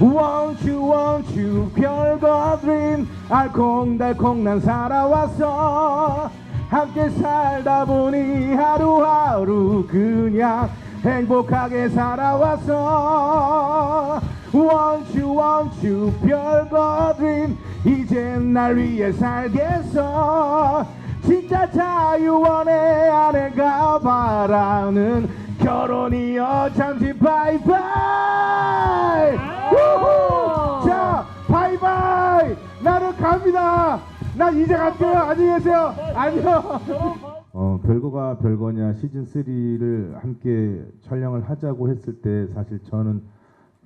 Want you want you 별거 드림 알콩달콩 난 살아왔어. 함께 살다 보니 하루하루 그냥 행복하게 살아왔어. Want you want you 별거 드림 이젠 날 위해 살겠어. 진짜 자유원의 아내가 바라는 결혼이여 잠시 바이바이 나 이제 갈게요 안녕히 계세요 안녕 어, 별거가 별거냐 시즌 3를 함께 촬영을 하자고 했을 때 사실 저는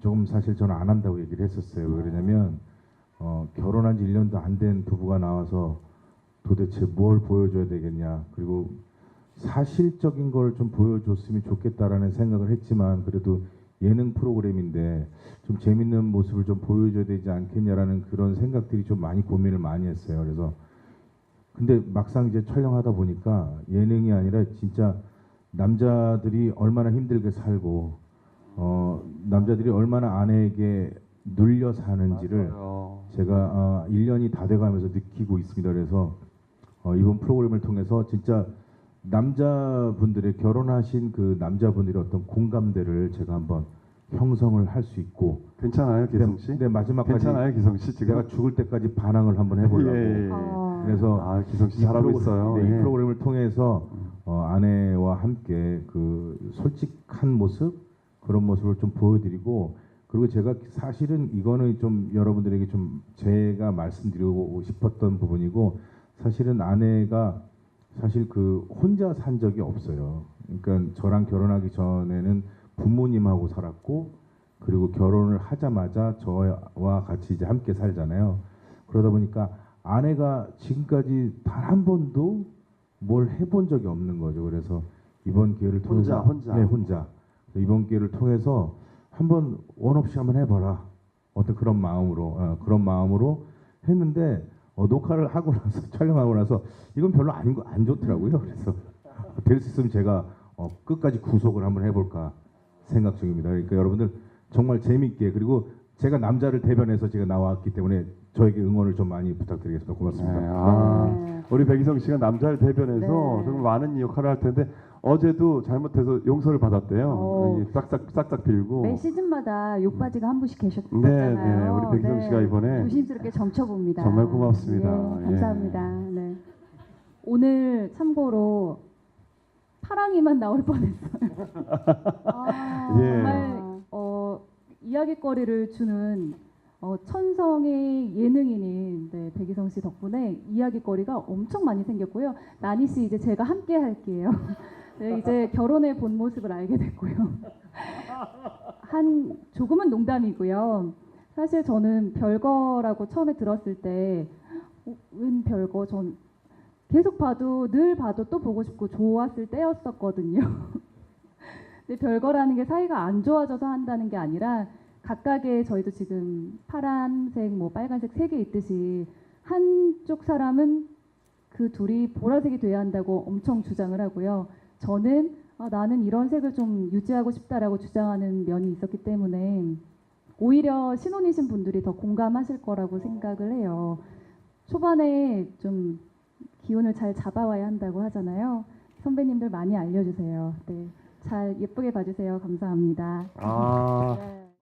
조금 사실 저는 안 한다고 얘기를 했었어요. 왜 그러냐면 어, 결혼한 지 1년도 안 된 부부가 나와서 도대체 뭘 보여줘야 되겠냐. 그리고 사실적인 걸 좀 보여줬으면 좋겠다라는 생각을 했지만 그래도 예능 프로그램인데 좀 재밌는 모습을 좀 보여줘야 되지 않겠냐라는 그런 생각들이 좀 많이 고민을 많이 했어요. 그래서 근데 막상 이제 촬영하다 보니까 예능이 아니라 진짜 남자들이 얼마나 힘들게 살고 어 남자들이 얼마나 아내에게 눌려 사는지를 맞아요. 제가 어, 1년이 다 돼가면서 느끼고 있습니다. 그래서 어, 이번 프로그램을 통해서 진짜 남자분들의 결혼하신 그 남자분들의 어떤 공감대를 제가 한번 형성을 할 수 있고 괜찮아요, 기성 씨? 네, 네, 마지막까지 괜찮아요, 기성 씨 지금? 내가 죽을 때까지 반항을 한번 해보려고 예, 예. 어, 그래서 아, 기성 씨이 잘하고 있어요. 네, 이 예. 프로그램을 통해서 어, 아내와 함께 그 솔직한 모습 그런 모습을 좀 보여드리고 그리고 제가 사실은 이거는 좀 여러분들에게 좀 제가 말씀드리고 싶었던 부분이고 사실은 아내가 사실 그 혼자 산 적이 없어요. 그러니까 저랑 결혼하기 전에는 부모님하고 살았고 그리고 결혼을 하자마자 저와 같이 이제 함께 살잖아요. 그러다 보니까 아내가 지금까지 단 한 번도 뭘 해본 적이 없는 거죠. 그래서 이번 기회를 통해서 혼자, 혼자. 네, 혼자 이번 기회를 통해서 한번 원 없이 한번 해봐라. 어떤 그런 마음으로 어, 그런 마음으로 했는데 어, 녹화를 하고 나서 촬영하고 나서 이건 별로 아닌 거안 좋더라고요. 그래서 될 수 있으면 제가 어, 끝까지 구속을 한번 해볼까 생각 중입니다. 그러니까 여러분들 정말 재밌게 그리고 제가 남자를 대변해서 제가 나왔기 때문에 저에게 응원을 좀 많이 부탁드리겠습니다. 고맙습니다. 네, 아, 네. 우리 백이성 씨가 남자를 대변해서 네. 정말 많은 역할을 할 텐데 어제도 잘못해서 용서를 받았대요. 어. 여기 싹싹 싹싹 빌고. 매 시즌마다 욕바지가 한 분씩 네, 계셨잖아요. 네, 우리 백이성 씨가 이번에 조심스럽게 정쳐봅니다. 정말 고맙습니다. 예, 예. 감사합니다. 네. 오늘 참고로 파랑이만 나올 뻔했어요. 아, 예. 정말 어, 이야기거리를 주는 어, 천성의 예능인인 네, 백이성 씨 덕분에 이야기거리가 엄청 많이 생겼고요. 나니 씨 이제 제가 함께 할게요. 네, 이제 결혼의 본 모습을 알게 됐고요. 한 조금은 농담이고요. 사실 저는 별거라고 처음에 들었을 때, 어, 웬 별거? 전 계속 봐도 늘 봐도 또 보고 싶고 좋았을 때였었거든요. 근데 별거라는 게 사이가 안 좋아져서 한다는 게 아니라 각각의 저희도 지금 파란색, 뭐 빨간색 세 개 있듯이 한쪽 사람은 그 둘이 보라색이 돼야 한다고 엄청 주장을 하고요. 저는 아, 나는 이런 색을 좀 유지하고 싶다라고 주장하는 면이 있었기 때문에 오히려 신혼이신 분들이 더 공감하실 거라고 생각을 해요. 초반에 좀 기운을 잘 잡아와야 한다고 하잖아요. 선배님들 많이 알려주세요. 네, 잘 예쁘게 봐주세요. 감사합니다. 아,